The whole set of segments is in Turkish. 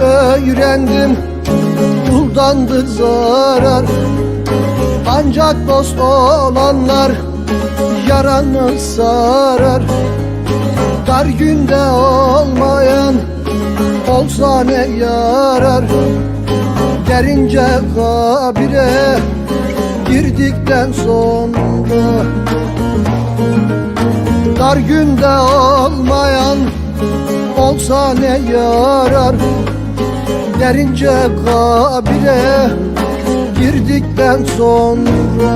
Öğrendim. Kuldandır zarar. Ancak dost olanlar Yaranı sarar. Dar günde olmayan Olsa ne yarar? Derince kabire Girdikten sonra. Dar günde olmayan olsa ne yarar Derince kabire girdikten sonra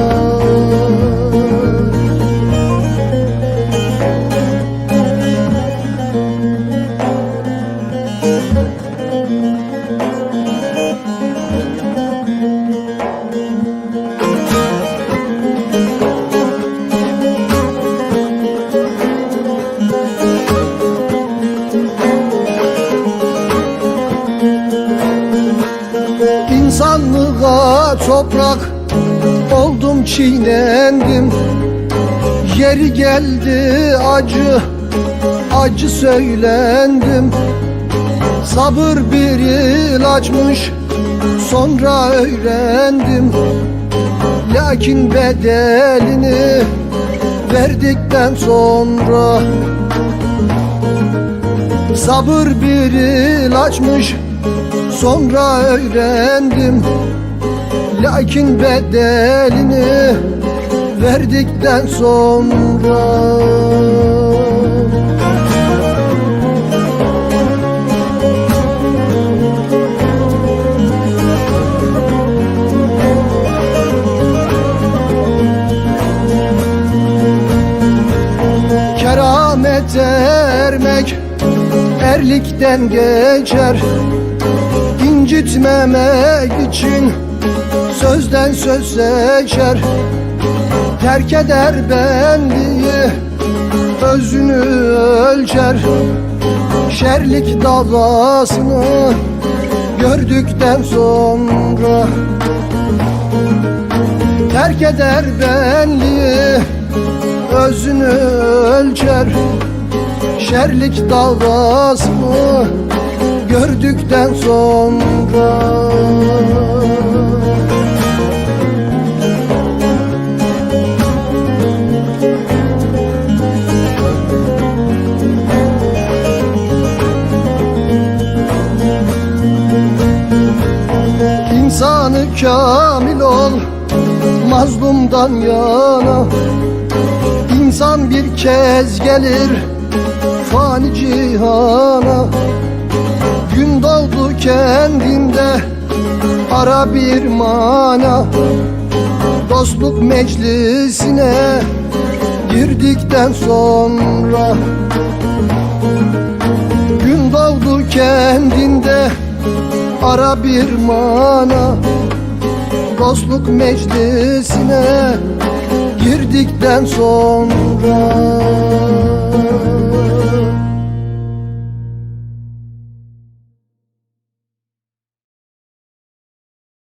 toprak oldum çiğnendim. Yeri geldi acı acı söylendim. Sabır bir ilaçmış sonra öğrendim. Lakin bedelini verdikten sonra Sabır bir ilaçmış sonra öğrendim Lakin bedelini verdikten sonra Keramet ermek erlikten geçer. İncitmemek için Sözden söz seçer Terk eder benliği Özünü ölçer. Şerlik davasını Gördükten sonra Terk eder benliği Özünü ölçer. Şerlik davasını gördükten sonra kamil ol mazlumdan yana. İnsan bir kez gelir fani cihana. Gün doğdu kendinde ara bir mana. Dostluk meclisine girdikten sonra. Gün doğdu kendinde ara bir mana Dostluk meclisine girdikten sonra